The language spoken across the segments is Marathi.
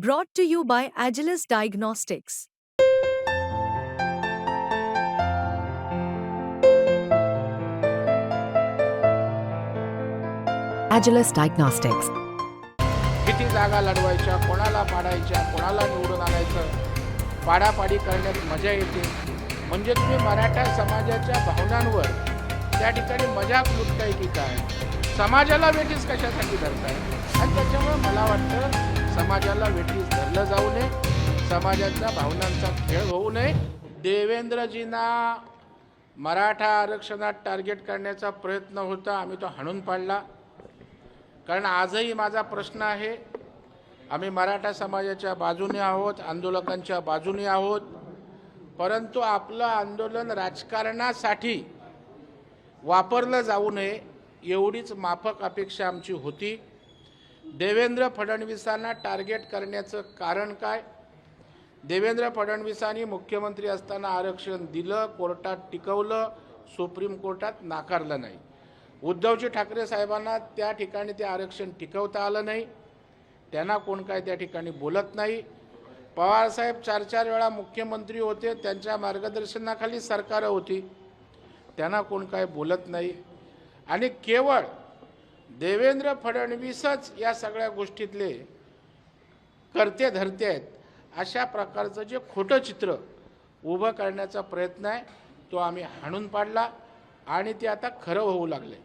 Brought to you by Agilus Diagnostics. Agilus Diagnostics. किती जागा लढवायच्या कोणाला पाडायच्या कोणाला निवडून आणायचं पाडापाडी करण्यात मजा येते म्हणजे तुम्ही मराठा समाजाच्या भावनांवर त्या ठिकाणी मजाक लुटताय की काय समाजाला वेटीस कशासाठी धरताय आणि त्याच्यामुळे मला वाटतं समाजाला वेठीस धरलं जाऊ नये समाजाच्या भावनांचा खेळ होऊ नये. देवेंद्रजींना मराठा आरक्षणात टार्गेट करण्याचा प्रयत्न होता आम्ही तो हाणून पाडला. कारण आजही माझा प्रश्न आहे आम्ही मराठा समाजाच्या बाजूने आहोत आंदोलकांच्या बाजूने आहोत. परंतु आपलं आंदोलन राजकारणासाठी वापरलं जाऊ नये एवढीच माफक अपेक्षा आमची होती. देवेंद्र फडणवीसांना टार्गेट करण्याचं कारण काय? देवेंद्र फडणवीसांनी मुख्यमंत्री असताना आरक्षण दिलं कोर्टात टिकवलं सुप्रीम कोर्टात नाकारलं नाही. उद्धवजी ठाकरे साहेबांना त्या ठिकाणी ते आरक्षण टिकवता आलं नाही. त्यांना कोण काय त्या ठिकाणी बोलत नाही. पवारसाहेब चार चार वेळा मुख्यमंत्री होते त्यांच्या मार्गदर्शनाखाली सरकारं होती. त्यांना कोण काय बोलत नाही. आणि केवळ देवेंद्र फडणवीसच या सगळ्या गोष्टीतले करते धरते आहेत. अशा प्रकारचं जे खोटं चित्र उभं करण्याचा प्रयत्न आहे तो आम्ही हाणून पाडला आणि ते आता खरं होऊ लागले.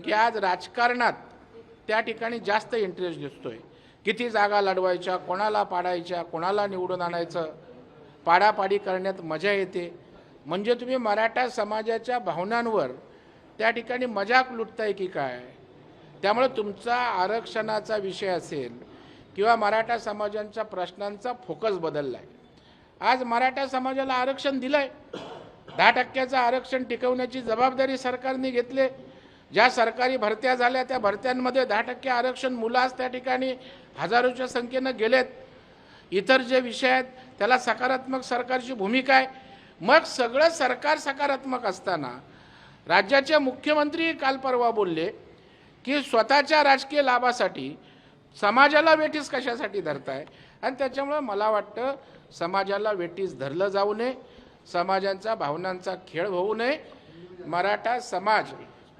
की आज राजकारणात त्या ठिकाणी जास्त इंटरेस्ट दिसतोय. किती जागा लढवायच्या कोणाला पाडायच्या कोणाला निवडून आणायचं पाडापाडी करण्यात मजा येते. म्हणजे तुम्ही मराठा समाजाच्या भावनांवर त्या ठिकाणी मजाक लुटताय की काय? त्यामुळे तुमचा आरक्षणाचा विषय असेल किंवा मराठा समाजांच्या प्रश्नांचा फोकस बदलला आहे आज मराठा समाजाला आरक्षण दिलं आहे दहा टक्क्याचं आरक्षण टिकवण्याची जबाबदारी सरकारने घेतले. ज्या सरकारी भरत्या झाल्या त्या भरत्यांमध्ये दहा टक्के आरक्षण मुलं आज त्या ठिकाणी हजारोच्या संख्येनं गेलेत. इतर जे विषय आहेत त्याला सकारात्मक सरकारची भूमिका आहे. मग सगळं सरकार सकारात्मक असताना राज्याचे मुख्यमंत्री काल परवा बोलले की स्वतःच्या राजकीय लाभासाठी समाजाला वेठीस कशासाठी धरताय? आणि त्याच्यामुळं मला वाटतं समाजाला वेठीस धरलं जाऊ नये समाजांचा भावनांचा खेळ होऊ नये. मराठा समाज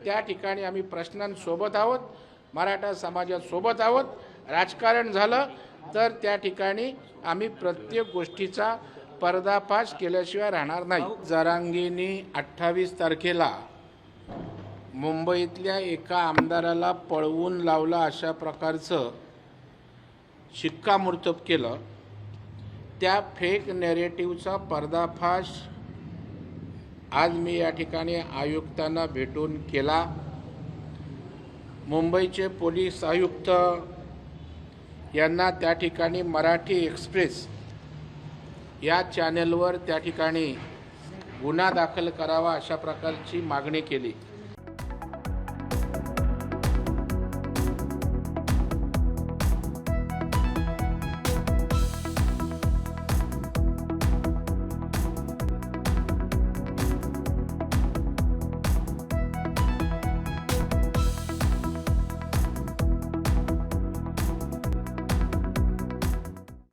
त्या ठिकाणी आम्ही प्रश्नांसोबत आहोत. मराठा समाजासोबत आहोत. राजकारण झालं तर त्या ठिकाणी आम्ही प्रत्येक गोष्टीचा पर्दाफाश केल्याशिवाय राहणार नाही. जरांगीनी अठ्ठावीस तारखेला मुंबईतल्या एका आमदाराला पळवून लावलं अशा प्रकारचं शिक्कामोर्तब केलं. त्या फेक नॅरेटिव्हचा पर्दाफाश आज मी या ठिकाणी आयुक्तांना भेटून केला. मुंबईचे पोलीस आयुक्त यांना त्या ठिकाणी मराठी एक्सप्रेस या चॅनेलवर त्या ठिकाणी गुन्हा दाखल करावा अशा प्रकारची मागणी केली.